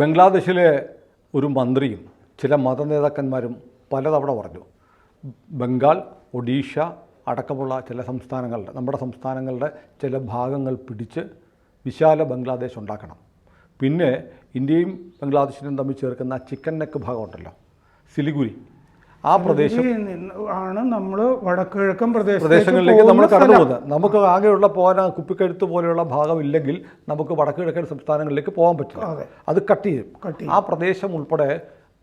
ബംഗ്ലാദേശിലെ ഒരു മന്ത്രിയും ചില മതനേതാക്കന്മാരും പലതവണ പറഞ്ഞു ബംഗാൾ ഒഡീഷ അടക്കമുള്ള ചില സംസ്ഥാനങ്ങളുടെ നമ്മുടെ സംസ്ഥാനങ്ങളുടെ ചില ഭാഗങ്ങൾ പിടിച്ച് വിശാല ബംഗ്ലാദേശ് ഉണ്ടാക്കണം. പിന്നെ ഇന്ത്യയും ബംഗ്ലാദേശിനും തമ്മിൽ ചേർക്കുന്ന ചിക്കൻ നെക്ക് ഭാഗമുണ്ടല്ലോ സിലിഗുരി. ആ പ്രദേശം ആണ് നമ്മൾ വടക്കുകിഴക്കൻ പ്രദേശങ്ങളിലേക്ക് നമ്മൾ കടന്നുപോകുന്നത് കടന്നു സ്ഥലം. പോകുന്നത്. നമുക്ക് ആകെയുള്ള പോകാൻ കുപ്പിക്കഴുത്ത് പോലെയുള്ള ഭാഗം ഇല്ലെങ്കിൽ നമുക്ക് വടക്കിഴക്കൻ സംസ്ഥാനങ്ങളിലേക്ക് പോകാൻ പറ്റില്ല. അതെ. അത് കട്ട് ചെയ്യും. ആ പ്രദേശം ഉൾപ്പെടെ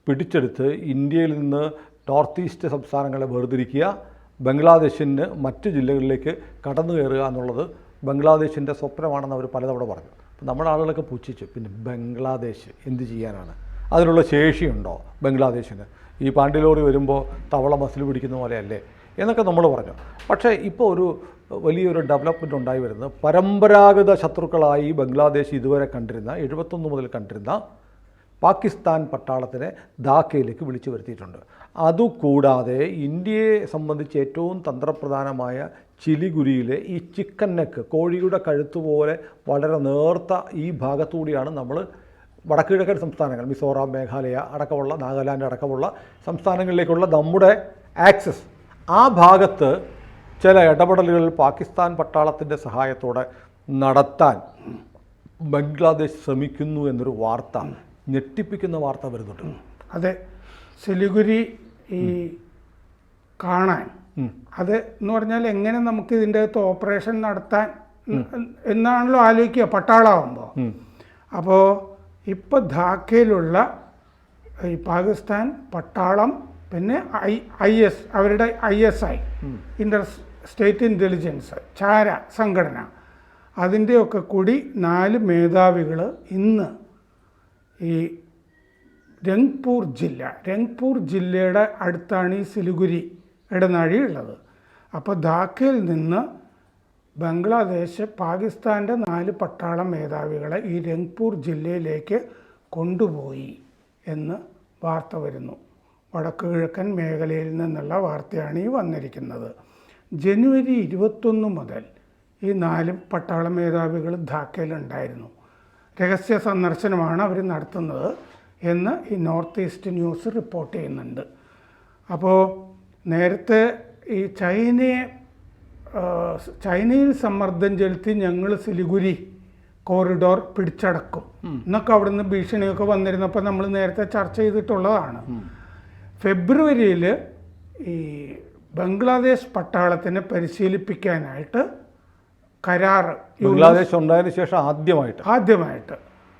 പിടിച്ചെടുത്ത് ഇന്ത്യയിൽ നിന്ന് നോർത്ത് ഈസ്റ്റ് സംസ്ഥാനങ്ങളെ വേർതിരിക്കുക ബംഗ്ലാദേശിന് മറ്റ് ജില്ലകളിലേക്ക് കടന്നു കയറുക എന്നുള്ളത് ബംഗ്ലാദേശിന്റെ സ്വപ്നമാണെന്ന് അവർ പലതവണ പറഞ്ഞു. അപ്പം നമ്മുടെ ആളുകളൊക്കെ പുച്ഛിച്ചു. പിന്നെ ബംഗ്ലാദേശ് എന്ത് ചെയ്യാനാണ്? അതിനുള്ള ശേഷിയുണ്ടോ ബംഗ്ലാദേശിന്? ഈ പാണ്ടിലോറി വരുമ്പോൾ തവള മസിൽ പിടിക്കുന്ന പോലെയല്ലേ എന്നൊക്കെ നമ്മൾ പറഞ്ഞു. പക്ഷേ ഇപ്പോൾ ഒരു വലിയൊരു ഡെവലപ്മെന്റ് ഉണ്ടായി വരുന്നത്. പരമ്പരാഗത ശത്രുക്കളായി ബംഗ്ലാദേശ് ഇതുവരെ കണ്ടിരുന്ന എഴുപത്തൊന്ന് മുതൽ കണ്ടിരുന്ന പാകിസ്ഥാൻ പട്ടാളത്തിനെ ധാക്കയിലേക്ക് വിളിച്ചു വരുത്തിയിട്ടുണ്ട്. അതുകൂടാതെ ഇന്ത്യയെ സംബന്ധിച്ച് ഏറ്റവും തന്ത്രപ്രധാനമായ ചിലിഗുരിയിലെ ഈ ചിക്കൻ നെക്ക് കോഴിയുടെ കഴുത്തുപോലെ വളരെ നേർത്ത ഈ ഭാഗത്തുകൂടിയാണ് നമ്മൾ വടക്കുകിഴക്കൻ സംസ്ഥാനങ്ങൾ മിസോറാം മേഘാലയ അടക്കമുള്ള നാഗാലാൻഡ് അടക്കമുള്ള സംസ്ഥാനങ്ങളിലേക്കുള്ള നമ്മുടെ ആക്സസ് ആ ഭാഗത്ത് ചില ഇടപെടലുകൾ പാകിസ്ഥാൻ പട്ടാളത്തിന്റെ സഹായത്തോടെ നടത്താൻ ബംഗ്ലാദേശ് ശ്രമിക്കുന്നു എന്നൊരു വാർത്ത ഞെട്ടിപ്പിക്കുന്ന വാർത്ത വരുന്നുണ്ട്. അതെ സിലിഗുരി ഈ കാണാൻ അത് എന്ന് പറഞ്ഞാൽ എങ്ങനെ നമുക്ക് ഇതിന്റെ അകത്ത് ഓപ്പറേഷൻ നടത്താൻ എന്നാണല്ലോ ആലോചിക്കുക പട്ടാളാവുമ്പോൾ അപ്പോൾ ഇപ്പോൾ ധാക്കയിലുള്ള ഈ പാകിസ്ഥാൻ പട്ടാളം പിന്നെ ഐ ഐ എസ് അവരുടെ I S I inter state intelligence ചാര സംഘടന അതിന്റെയൊക്കെ കൂടി നാല് മേധാവികൾ ഇന്ന് ഈ രംഗ്പൂർ ജില്ല രംഗ്പൂർ ജില്ലയുടെ അടുത്താണ് ഈ സിലിഗുരി ഇടനാഴി ഉള്ളത് അപ്പോൾ ധാക്കയിൽ നിന്ന് ബംഗ്ലാദേശ് പാകിസ്ഥാന്റെ നാല് പട്ടാള മേധാവികളെ ഈ രംഗ്പൂർ ജില്ലയിലേക്ക് കൊണ്ടുപോയി എന്ന് വാർത്ത വരുന്നു. വടക്കു കിഴക്കൻ മേഖലയിൽ നിന്നുള്ള വാർത്തയാണ് ഈ വന്നിരിക്കുന്നത്. ജനുവരി ഇരുപത്തൊന്ന് മുതൽ ഈ നാല് പട്ടാള മേധാവികൾ ധാക്കയിലുണ്ടായിരുന്നു. രഹസ്യ സന്ദർശനമാണ് അവർ നടത്തുന്നത് എന്ന് ഈ നോർത്ത് ഈസ്റ്റ് ന്യൂസ് റിപ്പോർട്ട് ചെയ്യുന്നുണ്ട്. അപ്പോൾ നേരത്തെ ഈ ചൈനയെ ചൈനയിൽ സമ്മർദ്ദം ചെലുത്തി ഞങ്ങൾ സിലിഗുരി കോറിഡോർ പിടിച്ചടക്കും. എന്നൊക്കെ അവിടുന്ന് ഭീഷണിയൊക്കെ വന്നിരുന്നപ്പോൾ നമ്മൾ നേരത്തെ ചർച്ച ചെയ്തിട്ടുള്ളതാണ്. ഫെബ്രുവരിയിൽ ഈ ബംഗ്ലാദേശ് പട്ടാളത്തിനെ പരിശീലിപ്പിക്കാനായിട്ട് കരാറ് ബംഗ്ലാദേശ് ഉണ്ടായതിനു ശേഷം ആദ്യമായിട്ട്. ആദ്യമായിട്ട്.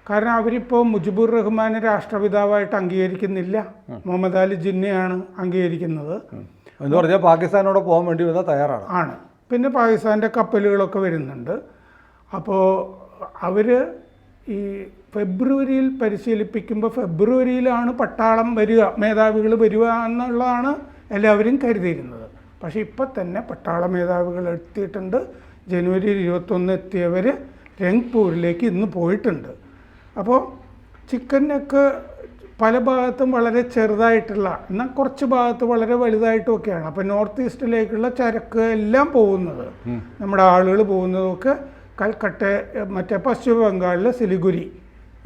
കാരണം അവരിപ്പോൾ മുജിബുർ റഹ്മാനെ രാഷ്ട്രപിതാവായിട്ട് അംഗീകരിക്കുന്നില്ല. മുഹമ്മദ് അലി ജിന്നയാണ് അംഗീകരിക്കുന്നത്. എന്ന് പറഞ്ഞാൽ പാകിസ്ഥാനോട് പോകാൻ വേണ്ടി വന്നാൽ തയ്യാറാണ്. ആണ്. പിന്നെ പാകിസ്ഥാന്റെ കപ്പലുകളൊക്കെ വരുന്നുണ്ട്. അപ്പോൾ അവർ ഈ ഫെബ്രുവരിയിൽ പരിശീലിപ്പിക്കുമ്പോൾ ഫെബ്രുവരിയിലാണ് പട്ടാളം വരിക മേധാവികൾ വരിക എന്നുള്ളതാണ് എല്ലാവരും കരുതിയിരുന്നത്. പക്ഷേ ഇപ്പം തന്നെ പട്ടാള മേധാവികൾ എത്തിയിട്ടുണ്ട്. ജനുവരി ഇരുപത്തൊന്ന് എത്തിയവർ രംഗ്പൂരിലേക്ക് ഇന്ന് പോയിട്ടുണ്ട്. അപ്പോൾ ചിക്കനൊക്കെ പല ഭാഗത്തും വളരെ ചെറുതായിട്ടുള്ള എന്നാൽ കുറച്ച് ഭാഗത്ത് വളരെ വലുതായിട്ടുമൊക്കെയാണ് അപ്പോൾ നോർത്ത് ഈസ്റ്റിലേക്കുള്ള ചരക്ക് എല്ലാം പോകുന്നത്. നമ്മുടെ ആളുകൾ പോകുന്നതൊക്കെ കൽക്കട്ട മറ്റേ പശ്ചിമ ബംഗാളിലെ സിലിഗുരി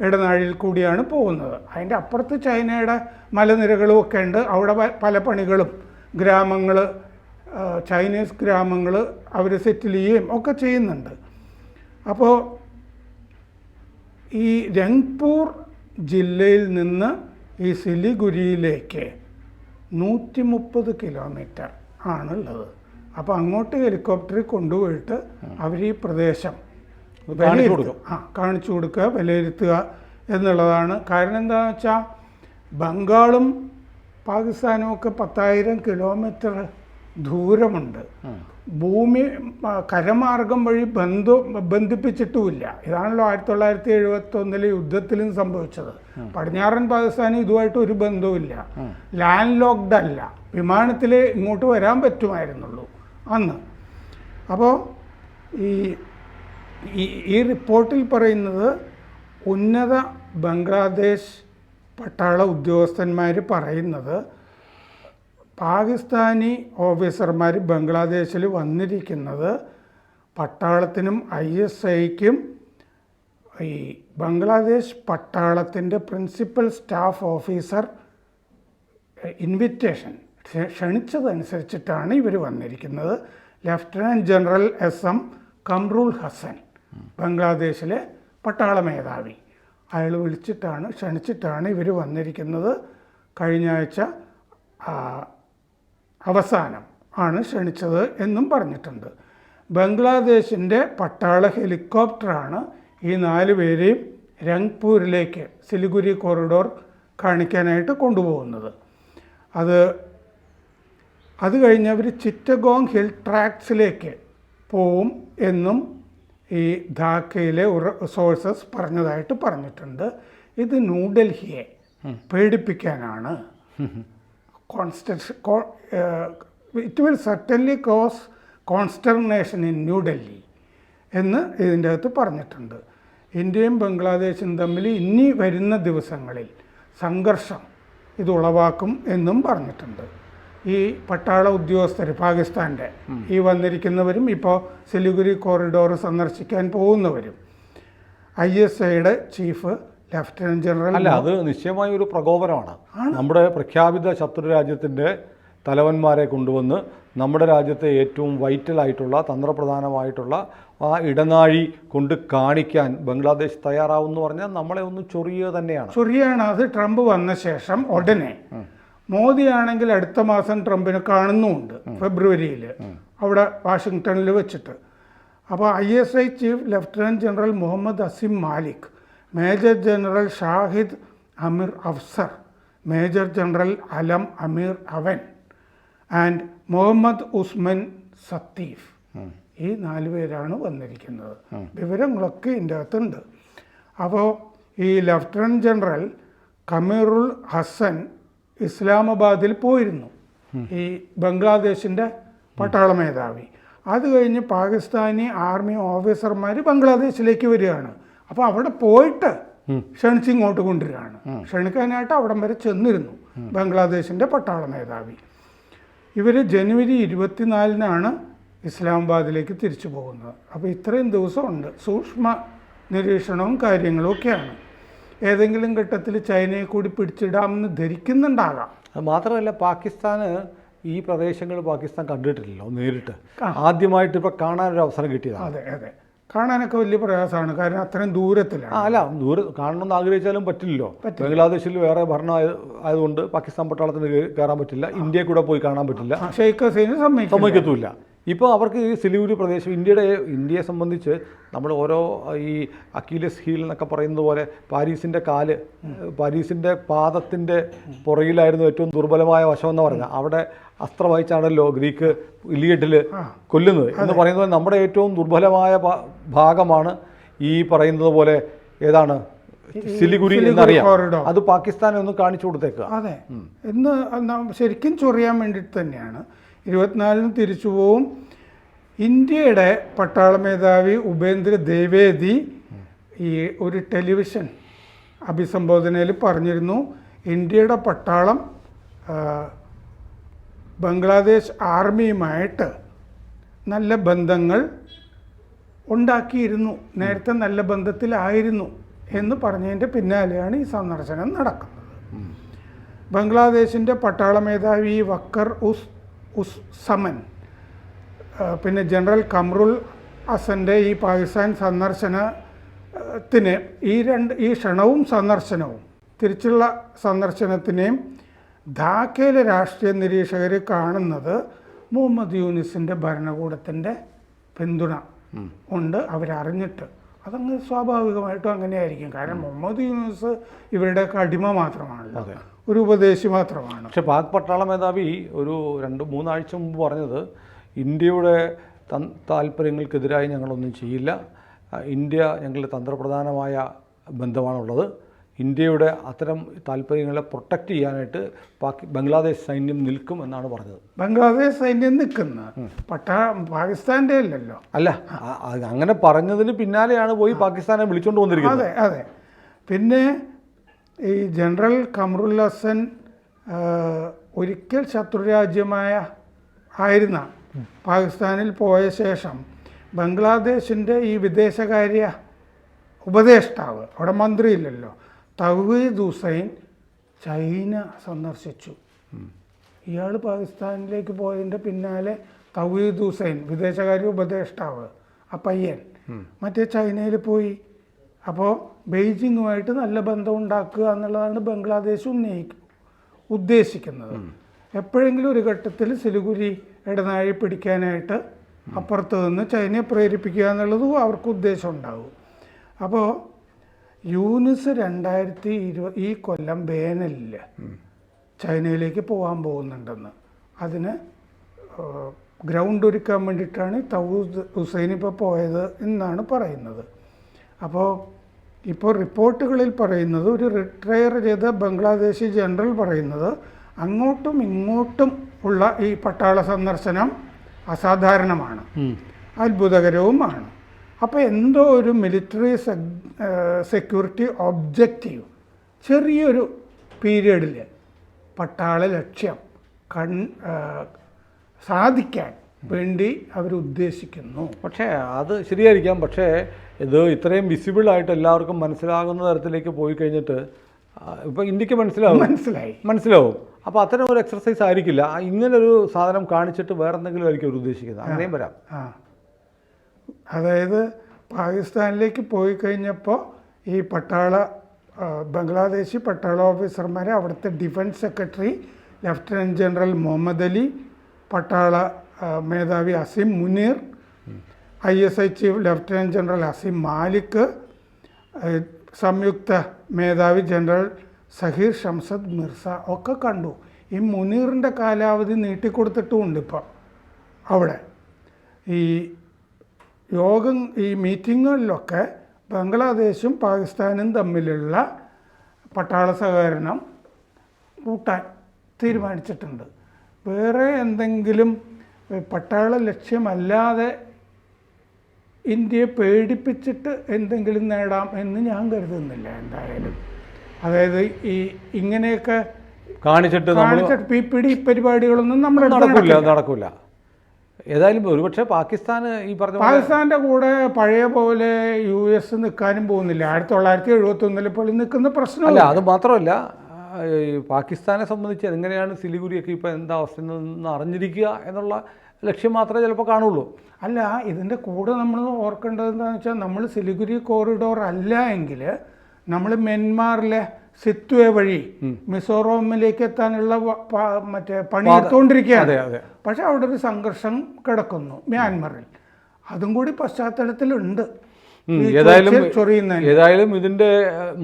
ഇടനാഴിയിൽ കൂടിയാണ് പോകുന്നത്. അതിന്റെ അപ്പുറത്ത് ചൈനയുടെ മലനിരകളും ഒക്കെ ഉണ്ട്. അവിടെ പല പണികളും ഗ്രാമങ്ങൾ ചൈനീസ് ഗ്രാമങ്ങൾ അവർ സെറ്റിൽ ചെയ്യുകയും ഒക്കെ ചെയ്യുന്നുണ്ട്. അപ്പോൾ ഈ രംഗ്പൂർ ജില്ലയിൽ നിന്ന് ഈ സിലിഗുരിയിലേക്ക് നൂറ്റി മുപ്പത് കിലോമീറ്റർ ആണുള്ളത്. അപ്പോൾ അങ്ങോട്ട് ഹെലികോപ്റ്ററിൽ കൊണ്ടുപോയിട്ട് അവർ ഈ പ്രദേശം. ആ കാണിച്ചു കൊടുക്കുക വിലയിരുത്തുക എന്നുള്ളതാണ്. കാരണം എന്താണെന്ന് വെച്ചാൽ ബംഗാളും പാകിസ്ഥാനും ഒക്കെ പത്തായിരം കിലോമീറ്റർ ദൂരമുണ്ട്. ഭൂമി കരമാർഗം വഴി ബന്ധു ബന്ധിപ്പിച്ചിട്ടുമില്ല. ഇതാണല്ലോ ആയിരത്തി തൊള്ളായിരത്തി എഴുപത്തി ഒന്നിലെ യുദ്ധത്തിലും സംഭവിച്ചത് പടിഞ്ഞാറൻ പാകിസ്ഥാന് ഇതുമായിട്ട് ഒരു ബന്ധവുമില്ല. ലാൻഡ് ലോക്ക്ഡ് അല്ല. വിമാനത്തിൽ ഇങ്ങോട്ട് വരാൻ പറ്റുമായിരുന്നുള്ളൂ അന്ന്. അപ്പോൾ ഈ- ഈ റിപ്പോർട്ടിൽ പറയുന്നത് ഉന്നത ബംഗ്ലാദേശ് പട്ടാള ഉദ്യോഗസ്ഥന്മാർ പറയുന്നത് പാകിസ്ഥാനി ഓഫീസർമാർ ബംഗ്ലാദേശിൽ വന്നിരിക്കുന്നത് പട്ടാളത്തിനും ഐ എസ് ഐക്കും ഈ ബംഗ്ലാദേശ് പട്ടാളത്തിന്റെ പ്രിൻസിപ്പൽ സ്റ്റാഫ് ഓഫീസർ ഇൻവിറ്റേഷൻ ക്ഷണിച്ചതനുസരിച്ചിട്ടാണ് ഇവർ വന്നിരിക്കുന്നത്. Lieutenant general S M Kamrul Hasan ബംഗ്ലാദേശിലെ പട്ടാള മേധാവി. അയാൾ വിളിച്ചിട്ടാണ് ക്ഷണിച്ചിട്ടാണ് ഇവർ വന്നിരിക്കുന്നത്. കഴിഞ്ഞ ആഴ്ച അവസാനം ആണ് ക്ഷണിച്ചത് എന്നും പറഞ്ഞിട്ടുണ്ട്. ബംഗ്ലാദേശിന്റെ പട്ടാള ഹെലികോപ്റ്ററാണ് ഈ നാല് പേരെയും രംഗ്പൂരിലേക്ക് സിലിഗുരി കോറിഡോർ കാണിക്കാനായിട്ട് കൊണ്ടുപോകുന്നത്. അത് അത് കഴിഞ്ഞ് അവർ ചിറ്റഗോങ് ഹിൽ ട്രാക്സിലേക്ക് പോവും എന്നും ഈ ധാക്കയിലെ സോഴ്സസ് പറഞ്ഞതായിട്ട് പറഞ്ഞിട്ടുണ്ട്. ഇത് ന്യൂഡൽഹിയെ പേടിപ്പിക്കാനാണ്. Constance it will certainly cause consternation in New Delhi എന്ന് ഇതിന്റെ അകത്ത് പറഞ്ഞിട്ടുണ്ട്. ഇന്ത്യയും ബംഗ്ലാദേശും തമ്മിൽ ഇനി വരുന്ന ദിവസങ്ങളിൽ സംഘർഷം ഇത് ഉളവാക്കും എന്നും പറഞ്ഞിട്ടുണ്ട്. ഈ പട്ടാള ഉദ്യോഗസ്ഥർ പാകിസ്ഥാന്റെ ഈ വന്നിരിക്കുന്നവരും ഇപ്പോൾ സിലിഗുരി കോറിഡോർ സന്ദർശിക്കാൻ പോകുന്നവരും ഐ എസ് ഐയുടെ ചീഫ് ലഫ്റ്റനന്റ് ജനറൽ അല്ല അത് നിശ്ചയമായ ഒരു പ്രകോപനമാണ്. നമ്മുടെ പ്രഖ്യാപിത ശത്രു രാജ്യത്തിന്റെ തലവന്മാരെ കൊണ്ടുവന്ന് നമ്മുടെ രാജ്യത്തെ ഏറ്റവും വൈറ്റലായിട്ടുള്ള തന്ത്രപ്രധാനമായിട്ടുള്ള ആ ഇടനാഴി കൊണ്ട് കാണിക്കാൻ ബംഗ്ലാദേശ് തയ്യാറാവുമെന്ന് പറഞ്ഞാൽ നമ്മളെ ഒന്ന് ചൊറിയുക തന്നെയാണ്. ചൊറിയാണ്. അത് ട്രംപ് വന്ന ശേഷം ഉടനെ മോദിയാണെങ്കിൽ അടുത്ത മാസം ട്രംപിനെ കാണുന്നുമുണ്ട് ഫെബ്രുവരിയിൽ അവിടെ വാഷിങ്ടണിൽ വെച്ചിട്ട്. അപ്പോൾ I S I chief lieutenant general Muhammad Asim Malik major general Shahid Amir Afsar major general Alam Amir അവൻ ആൻഡ് മുഹമ്മദ് ഉസ്മൻ സത്തീഫ്. ഈ നാല് പേരാണ് വന്നിരിക്കുന്നത്. വിവരങ്ങളൊക്കെ ഇതിന്റെ അകത്തുണ്ട്. അപ്പോൾ ഈ ലഫ്റ്റനന്റ് ജനറൽ കമീറുൽ ഹസൻ ഇസ്ലാമാബാദിൽ പോയിരുന്നു. ഈ ബംഗ്ലാദേശിന്റെ പട്ടാള മേധാവി. അത് കഴിഞ്ഞ് പാകിസ്ഥാനി ആർമി ഓഫീസർമാർ ബംഗ്ലാദേശിലേക്ക് വരികയാണ്. അപ്പോൾ അവിടെ പോയിട്ട് ക്ഷണിച്ച് ഇങ്ങോട്ട് കൊണ്ടുവരികയാണ്. ക്ഷണിക്കാനായിട്ട് അവിടം വരെ ചെന്നിരുന്നു. ബംഗ്ലാദേശിന്റെ പട്ടാള മേധാവി. ഇവർ ജനുവരി ഇരുപത്തിനാലിനാണ് ഇസ്ലാമാബാദിലേക്ക് തിരിച്ചു പോകുന്നത്. അപ്പോൾ ഇത്രയും ദിവസമുണ്ട്. സൂക്ഷ്മ നിരീക്ഷണവും കാര്യങ്ങളും ഒക്കെയാണ്. ഏതെങ്കിലും ഘട്ടത്തിൽ ചൈനയെ കൂടി പിടിച്ചിടാമെന്ന് ധരിക്കുന്നുണ്ടാകാം. അത് മാത്രമല്ല പാകിസ്ഥാന് ഈ പ്രദേശങ്ങൾ പാകിസ്ഥാൻ കണ്ടിട്ടില്ലല്ലോ നേരിട്ട്. ആദ്യമായിട്ട് ഇപ്പോൾ ഒരു അവസരം കിട്ടിയതാണ്. അതെ അതെ. കാണാനൊക്കെ വലിയ പ്രയാസമാണ്. കാരണം അത്രയും ദൂരത്തിലാണ്. അല്ല ദൂരെ കാണണമെന്ന് ആഗ്രഹിച്ചാലും പറ്റില്ലല്ലോ. ബംഗ്ലാദേശിൽ വേറെ ഭരണം ആയതുകൊണ്ട് പാകിസ്ഥാൻ പട്ടാളത്തിന് കയറാൻ പറ്റില്ല. ഇന്ത്യയിൽ കൂടെ പോയി കാണാൻ പറ്റില്ല. ഷെയ്ഖ് ഹസീന് സമ്മതിക്കും സമ്മതിക്കത്തുമില്ല. ഇപ്പോൾ അവർക്ക് ഈ സിലിഗുരി പ്രദേശം ഇന്ത്യയുടെ ഇന്ത്യയെ സംബന്ധിച്ച് നമ്മൾ ഓരോ ഈ അക്കീലസ് ഹീൽ എന്നൊക്കെ പറയുന്നത് പോലെ പാരീസിന്റെ കാൽ പാരീസിന്റെ പാദത്തിന്റെ പുറകിലായിരുന്നു ഏറ്റവും ദുർബലമായ വശം എന്ന് പറഞ്ഞാൽ. അവിടെ അസ്ത്ര വായിച്ചാണല്ലോ ഗ്രീക്ക് ഇലിയട്ടിൽ കൊല്ലുന്നത് എന്ന് പറയുന്നത് നമ്മുടെ ഏറ്റവും ദുർബലമായ ഭാഗമാണ് ഈ പറയുന്നത് പോലെ ഏതാണ്? സിലിഗുരി എന്നറിയാം. അത് പാകിസ്ഥാനെ ഒന്ന് കാണിച്ചു കൊടുത്തേക്കുക. അതെ. എന്ന് ശരിക്കും ചൊറിയാൻ വേണ്ടിയിട്ട് തന്നെയാണ് ഇരുപത്തിനാലിന് തിരിച്ചു പോവും. ഇന്ത്യയുടെ പട്ടാള മേധാവി ഉപേന്ദ്ര ദ്വിവേദി ഈ ഒരു ടെലിവിഷൻ അഭിസംബോധനയിൽ പറഞ്ഞിരുന്നു ഇന്ത്യയുടെ പട്ടാളം ബംഗ്ലാദേശ് ആർമിയുമായിട്ട് നല്ല ബന്ധങ്ങൾ ഉണ്ടാക്കിയിരുന്നു. നേരത്തെ നല്ല ബന്ധത്തിലായിരുന്നു എന്ന് പറഞ്ഞതിന്റെ പിന്നാലെയാണ് ഈ സന്ദർശനം നടക്കുന്നത്. ബംഗ്ലാദേശിന്റെ പട്ടാള മേധാവി വക്കർ ഉസ് ഉസ് സമൻ. പിന്നെ ജനറൽ കമ്രുൽ അസന്റെ ഈ പാകിസ്ഥാൻ സന്ദർശനത്തിന് ഈ രണ്ട് ഈ ക്ഷണവും സന്ദർശനവും തിരിച്ചുള്ള സന്ദർശനത്തിനെയും ധാക്കയിലെ രാഷ്ട്രീയ നിരീക്ഷകർ കാണുന്നത് മുഹമ്മദ് യൂനിസിന്റെ ഭരണകൂടത്തിന്റെ പിന്തുണ ഉണ്ട് അവരറിഞ്ഞിട്ട്. അതങ്ങ് സ്വാഭാവികമായിട്ടും അങ്ങനെയായിരിക്കും. കാരണം മുഹമ്മദ് യൂനിസ് ഇവരുടെ അടിമ മാത്രമാണല്ലോ. ഒരു ഉപദേശി മാത്രമാണ്. പക്ഷേ പാക് പട്ടാള മേധാവി ഒരു രണ്ട് മൂന്നാഴ്ച മുമ്പ് പറഞ്ഞത് ഇന്ത്യയുടെ തൻ- താല്പര്യങ്ങൾക്കെതിരായി ഞങ്ങളൊന്നും ചെയ്യില്ല. ഇന്ത്യ ഞങ്ങളുടെ തന്ത്രപ്രധാനമായ ബന്ധമാണുള്ളത്. ഇന്ത്യയുടെ അത്തരം താല്പര്യങ്ങളെ പ്രൊട്ടക്റ്റ് ചെയ്യാനായിട്ട് പാകി ബംഗ്ലാദേശ് സൈന്യം നിൽക്കും എന്നാണ് പറഞ്ഞത്. ബംഗ്ലാദേശ് സൈന്യം നിൽക്കുന്ന പട്ടാ പാകിസ്ഥാന്റെ അല്ലല്ലോ. അല്ല അങ്ങനെ പറഞ്ഞതിന് പിന്നാലെയാണ് പോയി പാകിസ്ഥാനെ വിളിച്ചുകൊണ്ട് വന്നിരിക്കുന്നത്. അതെ അതെ. പിന്നെ ഈ ജനറൽ കമറുൽ ഹസൻ ഒരിക്കൽ ശത്രുരാജ്യമായ ആയിരുന്ന പാകിസ്ഥാനിൽ പോയ ശേഷം ബംഗ്ലാദേശിന്റെ ഈ വിദേശകാര്യ ഉപദേഷ്ടാവ് അവിടെ മന്ത്രിയില്ലല്ലോ തവീദ് ഹുസൈൻ ചൈന സന്ദർശിച്ചു. ഇയാൾ പാകിസ്ഥാനിലേക്ക് പോയതിന്റെ പിന്നാലെ തവീദ് ഹുസൈൻ വിദേശകാര്യ ഉപദേഷ്ടാവ് ആ പയ്യൻ മറ്റേ ചൈനയിൽ പോയി. അപ്പോൾ ബെയ്ജിങ്ങുമായിട്ട് നല്ല ബന്ധം ഉണ്ടാക്കുക എന്നുള്ളതാണ് ബംഗ്ലാദേശ് ഉന്നയിക്കുക ഉദ്ദേശിക്കുന്നത്. എപ്പോഴെങ്കിലും ഒരു ഘട്ടത്തിൽ സിലിഗുരി ഇടനാഴി പിടിക്കാനായിട്ട് അപ്പുറത്ത് നിന്ന് ചൈനയെ പ്രേരിപ്പിക്കുക എന്നുള്ളതും അവർക്ക് ഉദ്ദേശം ഉണ്ടാകും അപ്പോൾ യൂനിസ് രണ്ടായിരത്തി ഇരുപത് ഈ കൊല്ലം വേനലിൽ ചൈനയിലേക്ക് പോകാൻ പോകുന്നുണ്ടെന്ന്. അതിന് ഗ്രൗണ്ട് ഒരുക്കാൻ വേണ്ടിയിട്ടാണ് തൗദ് ഹുസൈൻ ഇപ്പോൾ പോയത് എന്നാണ് പറയുന്നത്. അപ്പോൾ ഇപ്പോൾ റിപ്പോർട്ടുകളിൽ പറയുന്നത് ഒരു റിട്ടയർ ചെയ്ത ബംഗ്ലാദേശി ജനറൽ പറയുന്നത് അങ്ങോട്ടും ഇങ്ങോട്ടും ഉള്ള ഈ പട്ടാള സന്ദർശനം അസാധാരണമാണ്. അത്ഭുതകരവുമാണ്. അപ്പോൾ എന്തോ ഒരു മിലിറ്ററി സെക്യൂരിറ്റി ഒബ്ജക്റ്റീവ് ചെറിയൊരു പീരീഡിൽ പട്ടാള ലക്ഷ്യം കൺ സാധിക്കാൻ വേണ്ടി അവരുദ്ദേശിക്കുന്നു. പക്ഷേ അത് ശരിയായിരിക്കാം. പക്ഷേ ഇത് ഇത്രയും വിസിബിൾ ആയിട്ട് എല്ലാവർക്കും മനസ്സിലാകുന്ന തരത്തിലേക്ക് പോയി കഴിഞ്ഞിട്ട് ഇപ്പോൾ ഇന്ത്യയ്ക്ക് മനസ്സിലാവും. മനസ്സിലായി. മനസ്സിലാവും. അപ്പോൾ അത്തരം ഒരു എക്സർസൈസ് ആയിരിക്കില്ല. ഇങ്ങനെ ഇങ്ങനൊരു സാധനം കാണിച്ചിട്ട് വേറെ എന്തെങ്കിലും ആയിരിക്കും അവർ ഉദ്ദേശിക്കുന്നത്. അങ്ങനെയും വരാം. ആ. അതായത് പാകിസ്ഥാനിലേക്ക് പോയി കഴിഞ്ഞപ്പോൾ ഈ പട്ടാള ബംഗ്ലാദേശി പട്ടാള ഓഫീസർമാരെ അവിടുത്തെ defence secretary lieutenant general Muhammad Ali പട്ടാള മേധാവി Asim Munir I S I chief lieutenant general Asim Malik സംയുക്ത മേധാവി ജനറൽ സഹീർ ഷംസദ് മിർസ ഒക്കെ കണ്ടു. ഈ മുനീറിന്റെ കാലാവധി നീട്ടിക്കൊടുത്തിട്ടുമുണ്ട് ഇപ്പം അവിടെ. ഈ യോഗം ഈ മീറ്റിങ്ങുകളിലൊക്കെ ബംഗ്ലാദേശും പാകിസ്ഥാനും തമ്മിലുള്ള പട്ടാള സഹകരണം കൂട്ടാൻ തീരുമാനിച്ചിട്ടുണ്ട്. വേറെ എന്തെങ്കിലും പട്ടാള ലക്ഷ്യമല്ലാതെ ഇന്ത്യയെ പേടിപ്പിച്ചിട്ട് എന്തെങ്കിലും നേടാം എന്ന് ഞാൻ കരുതുന്നില്ല എന്തായാലും. അതായത് ഈ ഇങ്ങനെയൊക്കെ കാണിച്ചിട്ട് കാണിച്ചിട്ട് ഈ പിടി പരിപാടികളൊന്നും നമ്മൾ നടക്കില്ല. നടക്കില്ല ഏതായാലും ഒരുപക്ഷെ പാകിസ്ഥാന് ഈ പറഞ്ഞ പാകിസ്ഥാന്റെ കൂടെ പഴയ പോലെ യു എസ് നിൽക്കാനും പോകുന്നില്ല. ആയിരത്തി തൊള്ളായിരത്തി എഴുപത്തി ഒന്നിലെ പോലെ നിൽക്കുന്ന പ്രശ്നമല്ല അത് മാത്രമല്ല പാകിസ്ഥാനെ സംബന്ധിച്ച് എങ്ങനെയാണ് സിലിഗുരിയൊക്കെ ഇപ്പോൾ എന്താ അവസ്ഥ എന്ന് അറിഞ്ഞിരിക്കുക എന്നുള്ള ലക്ഷ്യം മാത്രമേ ചിലപ്പോൾ കാണുള്ളൂ. അല്ല ഇതിന്റെ കൂടെ നമ്മൾ ഓർക്കേണ്ടത് എന്താണെന്ന് വെച്ചാൽ നമ്മൾ സിലിഗുരി കോറിഡോർ അല്ല എങ്കിൽ നമ്മൾ മ്യന്മാറിലെ സിത്വേ വഴി മിസോറാമിലേക്ക് എത്താനുള്ള മറ്റേ പണി എടുത്തുകൊണ്ടിരിക്കുകയാണ് പക്ഷെ അവിടെ ഒരു സംഘർഷം കിടക്കുന്നു മ്യാൻമറിൽ. അതും കൂടി പശ്ചാത്തലത്തിലുണ്ട്. ഏതായാലും ഏതായാലും ഇതിന്റെ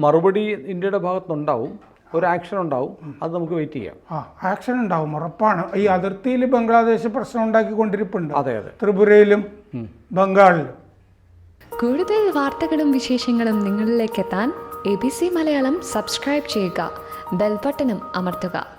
മറുപടി ഇന്ത്യയുടെ ഭാഗത്തുനിന്നുണ്ടാവും ഒരു ആക്ഷൻ ഉണ്ടാവും. അത് നമുക്ക് വെയിറ്റ് ചെയ്യാം. ആ ആക്ഷൻ ഉണ്ടാവും ഉറപ്പാണ്. ഈ അതിർത്തിയിൽ ബംഗ്ലാദേശ് പ്രശ്നം ഉണ്ടാക്കിക്കൊണ്ടിരിപ്പുണ്ട്. അതെ അതെ. ത്രിപുരയിലും ബംഗാളിലും. കൂടുതൽ വാർത്തകളും വിശേഷങ്ങളും നിങ്ങളിലേക്ക് എത്താൻ A B C Malayalam subscribe ചെയ്യുക. ബെൽബട്ടനും അമർത്തുക.